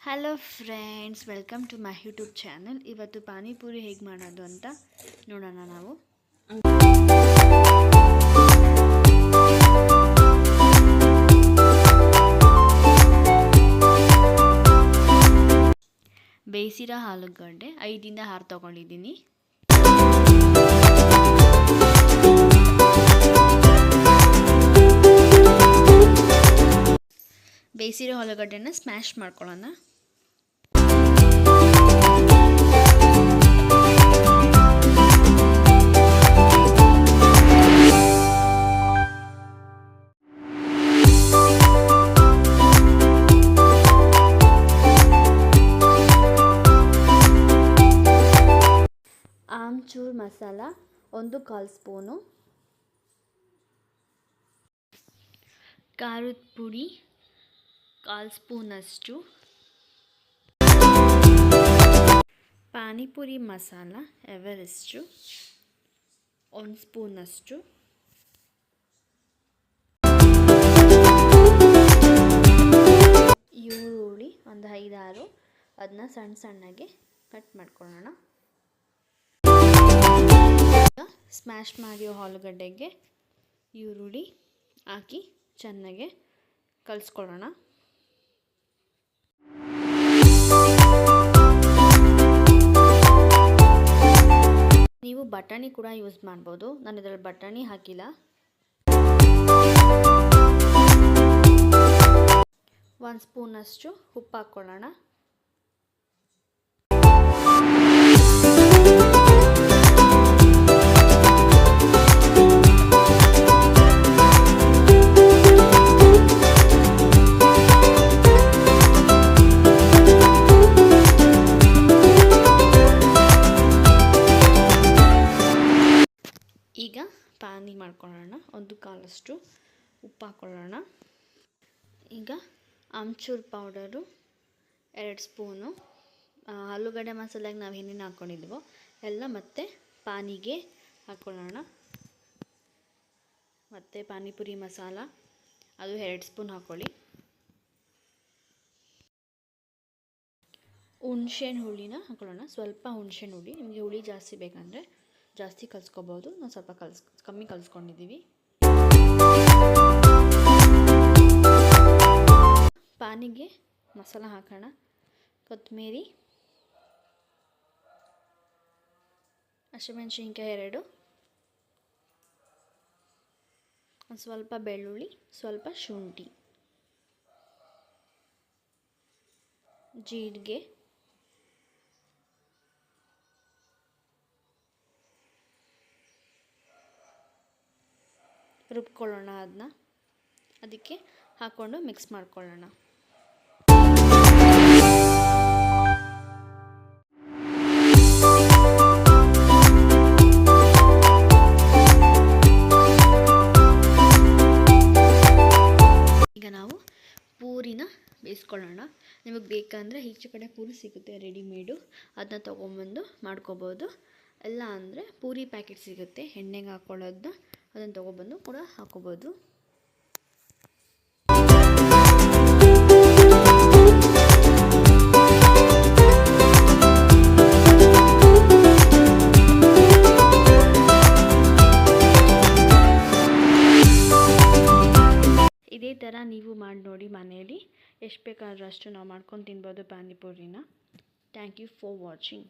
Hello friends welcome to my YouTube channel ಇವತ್ತು ಪಾನಿಪುರಿ ಹೇಗೆ ಮಾಡೋದು ಅಂತ ನೋಡೋಣ ನಾವು. ಬೇಯಿಸಿರೋ ಆಲೂಗಡ್ಡೆ ಐದಿಂದ ಆರು ತೊಗೊಂಡಿದ್ದೀನಿ. ಬೇಯಿಸಿರೋ ಆಲೂಗಡ್ಡೆನ ಸ್ಮ್ಯಾಶ್ ಮಾಡ್ಕೊಳ್ಳೋಣ. ಆಮ್ಚೂರ್ ಮಸಾಲ ಒಂದು ಕಾಲು ಸ್ಪೂನು. ಖಾರದ ಪುಡಿ ಕಾಲು ಸ್ಪೂನಷ್ಟು. ಪಾನಿಪುರಿ ಮಸಾಲ ಎವರೆಸ್ಟು. ಒಂದು ಸ್ಪೂನಷ್ಟು. ಈರುಳ್ಳಿ ಒಂದು ಐದಾರು. ಅದನ್ನ ಸಣ್ಣ ಸಣ್ಣಗೆ ಕಟ್ ಮಾಡ್ಕೊಳ್ಳೋಣ ಸ್ಮ್ಯಾಶ್ ಮಾಡಿರೋ ಆಲೂಗಡ್ಡೆಗೆ ಈರುಳ್ಳಿ ಹಾಕಿ ಚೆನ್ನಾಗೆ ಕಲಿಸ್ಕೊಳ್ಳೋಣ ಬಟಾಣಿ ಕೂಡ ಯೂಸ್ ಮಾಡ್ಬೋದು. ನಾನು ಇದರಲ್ಲಿ ಬಟಾಣಿ ಹಾಕಿಲ್ಲ. ಒಂದು ಸ್ಪೂನಷ್ಟು ಉಪ್ಪು ಹಾಕ್ಕೊಳ್ಳೋಣ ಈಗ ಪಾನಿ ಮಾಡ್ಕೊಳ್ಳೋಣ, ಒಂದು ಕಾಲಷ್ಟು ಉಪ್ಪು ಹಾಕ್ಕೊಳ್ಳೋಣ ಈಗ ಆಮ್ಚೂರ್ ಪೌಡರು, ಎರಡು ಸ್ಪೂನು ಆಲೂಗಡ್ಡೆ ಮಸಾಲೆಗೆ ನಾವು ಏನೇನು ಹಾಕ್ಕೊಂಡಿದ್ವೋ ಎಲ್ಲ ಮತ್ತೆ ಪಾನಿಗೆ ಹಾಕ್ಕೊಳ್ಳೋಣ ಮತ್ತು ಪಾನಿಪುರಿ ಮಸಾಲ, ಅದು ಎರಡು ಸ್ಪೂನ್ ಹಾಕ್ಕೊಳ್ಳಿ ಹುಣ್ಸೆಹಣ್ಣು ಹುಳಿನ ಹಾಕ್ಕೊಳ್ಳೋಣ ಸ್ವಲ್ಪ ಹುಣ್ಸೆಹಣ್ಣು ಹುಳಿ, ನಿಮಗೆ ಹುಳಿ ಜಾಸ್ತಿ ಬೇಕಂದರೆ ಜಾಸ್ತಿ ಕಲಿಸ್ಕೋಬೋದು. ನಾವು ಸ್ವಲ್ಪ ಕಲ್ಸ್, ಕಮ್ಮಿ ಕಲಿಸ್ಕೊಂಡಿದ್ದೀವಿ. ಪಾನಿಗೆ ಮಸಾಲ ಹಾಕೋಣ. ಕೊತ್ತಂಬರಿ ಹಸಿಮೆಣಸಿನ್ಕಾಯಿ ಎರಡು, ಒಂದು ಸ್ವಲ್ಪ ಬೆಳ್ಳುಳ್ಳಿ, ಸ್ವಲ್ಪ ಶುಂಠಿ, ಜೀರಿಗೆ ರುಬ್ಕೊಳ್ಳೋಣ ಅದನ್ನ ಅದಕ್ಕೆ ಹಾಕ್ಕೊಂಡು ಮಿಕ್ಸ್ ಮಾಡ್ಕೊಳ್ಳೋಣ. ಈಗ ನಾವು ಪೂರಿನ ಬೇಯಿಸ್ಕೊಳ್ಳೋಣ. ನಿಮಗೆ ಬೇಕಂದರೆ ಈಚೆ ಕಡೆ ಪೂರಿ ಸಿಗುತ್ತೆ ರೆಡಿಮೇಡು ಅದನ್ನ ತೊಗೊಂಬಂದು ಮಾಡ್ಕೋಬೋದು. ಎಲ್ಲ ಅಂದರೆ ಪೂರಿ ಪ್ಯಾಕೆಟ್ ಸಿಗುತ್ತೆ, ಎಣ್ಣೆಗೆ ಹಾಕ್ಕೊಳ್ಳೋದನ್ನ ಅದನ್ನು ತೊಗೊಬಂದು ಕೂಡ ಹಾಕೋಬೋದು. ಇದೇ ಥರ ನೀವು ಮಾಡಿ ನೋಡಿ ಮನೆಯಲ್ಲಿ. ಎಷ್ಟು ಬೇಕಾದರೂ ಅಷ್ಟು ನಾವು ಮಾಡ್ಕೊಂಡು ತಿನ್ಬೋದು ಪಾನಿಪುರಿನ. Thank you for watching